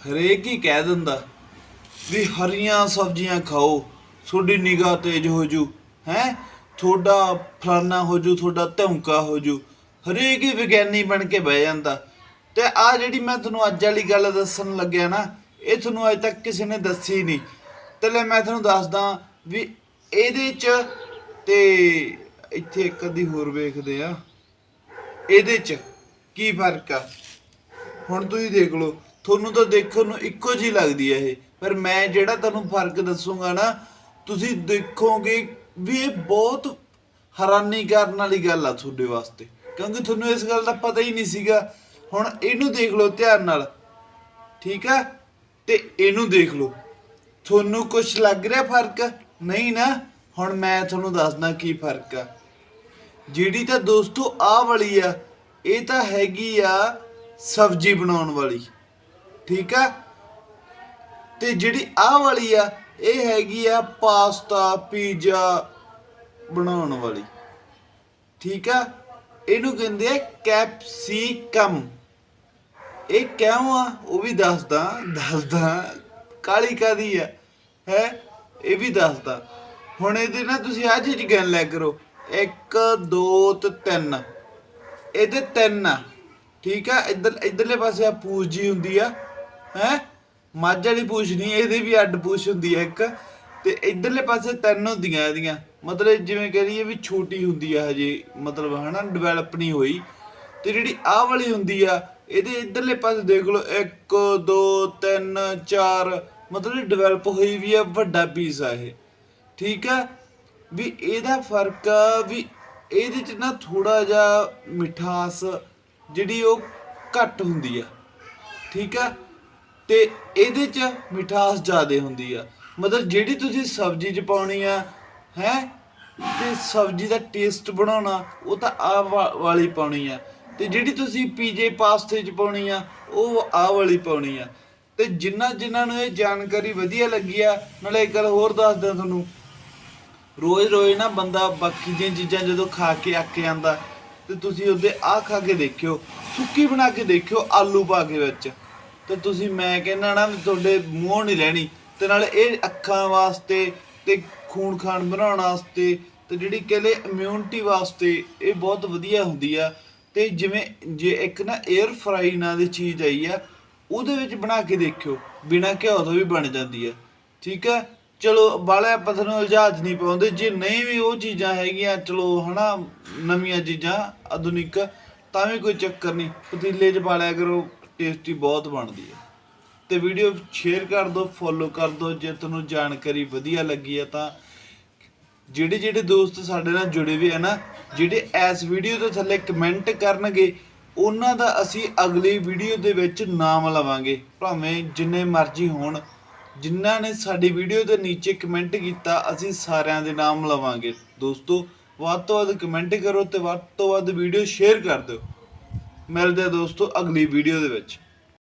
ਹਰੇਕ ਹੀ ਕਹਿ ਦਿੰਦਾ, ਵੀ ਹਰੀਆਂ ਸਬਜ਼ੀਆਂ ਖਾਓ, ਤੁਹਾਡੀ ਨਿਗਾਹ ਤੇਜ਼ ਹੋ ਜੂ, ਹੈ? ਤੁਹਾਡਾ ਫਲਾਨਾ ਹੋ ਜੂ, ਤੁਹਾਡਾ ਧੌਂਕਾ ਹੋ ਜੂ, ਹਰੇਕ ਹੀ ਵਿਗਿਆਨੀ ਬਣ ਕੇ ਬਹਿ ਜਾਂਦਾ। ਤੇ ਆ ਜਿਹੜੀ ਮੈਂ ਤੁਹਾਨੂੰ ਅੱਜ ਵਾਲੀ ਗੱਲ ਦੱਸਣ ਲੱਗਿਆ ਨਾ, ਇਹ ਤੁਹਾਨੂੰ ਅਜੇ ਤੱਕ ਕਿਸੇ ਨੇ ਦੱਸੀ ਨਹੀਂ। ਤੇ ਲੈ ਮੈਂ ਤੁਹਾਨੂੰ ਦੱਸਦਾ ਵੀ ਇਹਦੇ ਚ ਤੇ ਇੱਥੇ ਇੱਕ ਅੱਧੀ ਹੋਰ ਵੇਖਦੇ ਆ। ਇਹਦੇ ਚ ਕੀ ਫ਼ਰਕ ਆ? ਹੁਣ ਤੁਸੀਂ ਦੇਖ ਲਓ। ਤੁਹਾਨੂੰ ਤਾਂ ਦੇਖਣ ਨੂੰ ਇੱਕੋ ਜਿਹੀ ਲੱਗਦੀ ਹੈ ਇਹ। ਪਰ ਮੈਂ ਜਿਹੜਾ ਤੁਹਾਨੂੰ ਫ਼ਰਕ ਦੱਸੂਗਾ ਨਾ, ਤੁਸੀਂ ਦੇਖੋਗੇ ਵੀ ਇਹ ਬਹੁਤ ਹੈਰਾਨੀ ਕਰਨ ਵਾਲੀ ਗੱਲ ਆ ਤੁਹਾਡੇ ਵਾਸਤੇ। ਕਿਉਂਕਿ ਤੁਹਾਨੂੰ ਇਸ ਗੱਲ ਦਾ ਪਤਾ ਹੀ ਨਹੀਂ ਸੀਗਾ। ਹੁਣ ਇਹਨੂੰ ਦੇਖ ਲਓ ਧਿਆਨ ਨਾਲ। ਠੀਕ ਆ? ਤੇ ਇਹਨੂੰ ਦੇਖ ਲਓ। ਤੁਹਾਨੂੰ ਕੁਝ ਲੱਗ ਰਿਹਾ ਫ਼ਰਕ? ਨਹੀਂ ਨਾ? ਹੁਣ ਮੈਂ ਤੁਹਾਨੂੰ ਦੱਸਦਾ ਕੀ ਫ਼ਰਕ ਆ। ਜਿਹੜੀ ਤਾਂ ਦੋਸਤੋ ਆ ਵਾਲੀ ਆ, ਇਹ ਤਾਂ ਹੈਗੀ ਆ ਸਬਜ਼ੀ ਬਣਾਉਣ ਵਾਲੀ। ਠੀਕ ਆ? ਤੇ ਜਿਹੜੀ ਆਹ ਵਾਲੀ ਆ, ਇਹ ਹੈਗੀ ਆ ਪਾਸਤਾ, ਪੀਜ਼ਾ ਬਣਾਉਣ ਵਾਲੀ। ਠੀਕ ਆ? ਇਹਨੂੰ ਕਹਿੰਦੇ ਆ ਕੈਪਸਿਕਮ। ਇਹ ਕਿਉਂ ਆ? ਉਹ ਵੀ ਦੱਸਦਾ ਦੱਸਦਾ। ਕਾਲੀ ਕਾਦੀ ਆ? ਹੈ? ਇਹ ਵੀ ਦੱਸਦਾ। ਹੁਣ ਇਹਦੇ ਨਾਲ ਤੁਸੀਂ ਆਹ ਚੀਜ਼ ਗਿਣ ਲੈ ਕਰੋ। 1 2 ਤੇ 3 ਇਹਦੇ ਤਿੰਨ ਆ। ਠੀਕ ਆ? ਇੱਧਰ, ਇੱਧਰਲੇ ਪਾਸੇ ਆ ਪੂਛ ਜੀ ਹੁੰਦੀ ਆ। ਹੈ? ਮੱਝ ਵਾਲੀ ਪੂਛ ਨਹੀਂ, ਇਹਦੇ ਵੀ ਅੱਡ ਪੂਛ ਹੁੰਦੀ ਹੈ ਇੱਕ। ਤੇ ਇੱਧਰਲੇ ਪਾਸੇ ਤਿੰਨ ਹੁੰਦੀਆਂ ਇਹਦੀਆਂ। ਮਤਲਬ ਜਿਵੇਂ ਕਹ ਲਈਏ ਵੀ ਛੋਟੀ ਹੁੰਦੀ ਆ ਹਜੇ, ਮਤਲਬ ਹਨਾ ਡਿਵੈਲਪ ਨਹੀਂ ਹੋਈ। ਤੇ ਜਿਹੜੀ ਆਹ ਵਾਲੀ ਹੁੰਦੀ ਆ, ਇਹਦੇ ਇਧਰਲੇ ਪਾਸੇ ਦੇਖ ਲਓ 1 2 3 4 ਮਤਲਬ ਡਿਵੈਲਪ ਹੋਈ ਵੀ ਆ, ਵੱਡਾ ਪੀਸ ਆ ਇਹ। ਠੀਕ ਆ? ਵੀ ਇਹਦਾ ਫ਼ਰਕ ਵੀ ਇਹਦੇ ਚ ਨਾ ਥੋੜਾ ਜਿਹਾ ਮਿਠਾਸ ਜਿਹੜੀ ਉਹ ਘੱਟ ਹੁੰਦੀ ਆ। ਠੀਕ ਆ? ਤੇ ਇਹਦੇ ਚ ਮਿਠਾਸ ਜ਼ਿਆਦੇ ਹੁੰਦੀ ਆ। ਮਤਲਬ ਜਿਹੜੀ ਤੁਸੀਂ ਸਬਜ਼ੀ ਚ ਪਾਉਣੀ ਆ, ਹੈ? ਤੇ ਸਬਜ਼ੀ ਦਾ ਟੇਸਟ ਬਣਾਉਣਾ, ਉਹ ਤਾਂ ਆ ਵਾਲੀ ਪਾਉਣੀ ਆ। ਤੇ ਜਿਹੜੀ ਤੁਸੀਂ ਪੀਜੇ ਪਾਸਤੇ ਚ ਪਾਉਣੀ ਆ, ਉਹ ਆ ਵਾਲੀ ਪਾਉਣੀ ਆ। ਤੇ ਜਿਨ੍ਹਾਂ ਜਿਨ੍ਹਾਂ ਨੂੰ ਇਹ ਜਾਣਕਾਰੀ ਵਧੀਆ ਲੱਗੀ ਆ, ਨਾਲੇ ਇੱਕ ਗੱਲ ਹੋਰ ਦੱਸਦਾ ਤੁਹਾਨੂੰ। ਰੋਜ਼ ਰੋਜ਼ ਨਾ ਬੰਦਾ ਬਾਕੀ ਦੀਆਂ ਚੀਜ਼ਾਂ ਜਦੋਂ ਖਾ ਕੇ ਅੱਕ ਜਾਂਦਾ, ਤੇ ਤੁਸੀਂ ਉਹਦੇ ਆ ਖਾ ਕੇ ਦੇਖਿਓ, ਸੁੱਕੀ ਬਣਾ ਕੇ ਦੇਖਿਓ, ਆਲੂ ਪਾ ਕੇ ਵਿੱਚ। ਤੇ ਤੁਸੀਂ ਮੈਂ ਕਹਿੰਦਾ ਨਾ ਵੀ ਤੁਹਾਡੇ ਮੂੰਹ ਨਹੀਂ ਲੈਣੀ। ਤੇ ਨਾਲ ਇਹ ਅੱਖਾਂ ਵਾਸਤੇ ਤੇ ਖੂਨ ਖਾਨ ਬਣਾਉਣ ਵਾਸਤੇ ਤੇ ਜਿਹੜੀ ਕਹਿੰਦੇ ਇਮਿਊਨਿਟੀ ਵਾਸਤੇ ਇਹ ਬਹੁਤ ਵਧੀਆ ਹੁੰਦੀ ਆ। ਤੇ ਜਿਵੇਂ ਜੇ ਇੱਕ ਨਾ 에ਅਰ ਫਰਾਈ ਨਾਂ ਦੀ ਚੀਜ਼ ਆਈ ਆ, ਉਹਦੇ ਵਿੱਚ ਬਣਾ ਕੇ ਦੇਖਿਓ, ਬਿਨਾ ਘਿਓ ਤੋਂ ਵੀ ਬਣ ਜਾਂਦੀ ਆ। ਠੀਕ ਹੈ ਚਲੋ ਬਾਲੇ ਆਪਾਂ ਨੂੰ ਇਲਜ਼ਾਜ ਨਹੀਂ ਪਾਉਂਦੇ, ਜੇ ਨਹੀਂ ਵੀ ਉਹ ਚੀਜ਼ਾਂ ਹੈਗੀਆਂ, ਚਲੋ ਹਨਾ, ਨਵੀਆਂ ਚੀਜ਼ਾਂ, ਆਧੁਨਿਕ, ਤਾਂ ਵੀ ਕੋਈ ਚੱਕਰ ਨਹੀਂ। ਪਤੀਲੇ 'ਚ ਪਾ ਲਿਆ ਕਰੋ ਟੇਸਟੀ ਬਹੁਤ ਬਣਦੀ ਹੈ। ਤੇ ਵੀਡੀਓ ਸ਼ੇਅਰ ਕਰ ਦਿਓ ਫੋਲੋ ਕਰ ਦਿਓ ਜੇ ਤੁਹਾਨੂੰ ਜਾਣਕਾਰੀ ਵਧੀਆ ਲੱਗੀ ਹੈ ਤਾਂ ਜਿਹੜੇ ਜਿਹੜੇ ਦੋਸਤ ਸਾਡੇ ਨਾਲ ਜੁੜੇ ਵੀ ਹੈ ਨਾ, ਜਿਹੜੇ ਇਸ ਵੀਡੀਓ ਦੇ ਥੱਲੇ ਕਮੈਂਟ ਕਰਨਗੇ, ਉਹਨਾਂ ਦਾ ਅਸੀਂ ਅਗਲੀ ਵੀਡੀਓ ਦੇ ਵਿੱਚ ਨਾਮ ਲਵਾਂਗੇ। ਭਾਵੇਂ ਜਿੰਨੇ ਮਰਜ਼ੀ ਹੋਣ, ਜਿਨ੍ਹਾਂ ਨੇ ਸਾਡੀ ਵੀਡੀਓ ਦੇ ਨੀਚੇ ਕਮੈਂਟ ਕੀਤਾ, ਅਸੀਂ ਸਾਰਿਆਂ ਦੇ ਨਾਮ ਲਵਾਂਗੇ। ਦੋਸਤੋ, ਵੱਧ ਤੋਂ ਵੱਧ ਕਮੈਂਟ ਕਰੋ ਤੇ ਵੱਧ ਤੋਂ ਵੱਧ ਵੀਡੀਓ ਸ਼ੇਅਰ ਕਰ ਦਿਓ। ਮਿਲਦੇ ਦੋਸਤੋ ਅਗਲੀ ਵੀਡੀਓ ਦੇ ਵਿੱਚ।